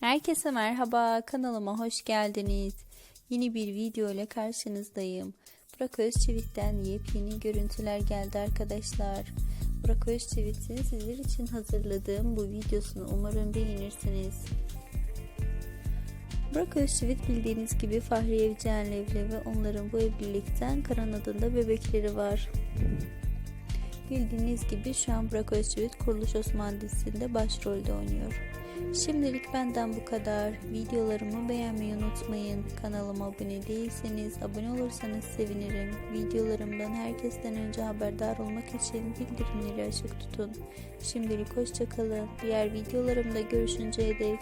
Herkese merhaba, kanalıma hoş geldiniz. Yeni bir video ile karşınızdayım. Burak Özçivit'ten yepyeni görüntüler geldi arkadaşlar. Burak Özçivit'in sizler için hazırladığım bu videosunu umarım beğenirsiniz. Burak Özçivit bildiğiniz gibi Fahriye Evcen'le evli ve onların bu evlilikten Karan adında bebekleri var. Bildiğiniz gibi şu an Burak Özçivit Kuruluş Osman dizisinde başrolde oynuyor. Şimdilik benden bu kadar. Videolarımı beğenmeyi unutmayın. Kanalıma abone değilseniz abone olursanız sevinirim. Videolarımdan herkesten önce haberdar olmak için bildirimleri açık tutun. Şimdilik hoşçakalın. Diğer videolarımda görüşünceye dek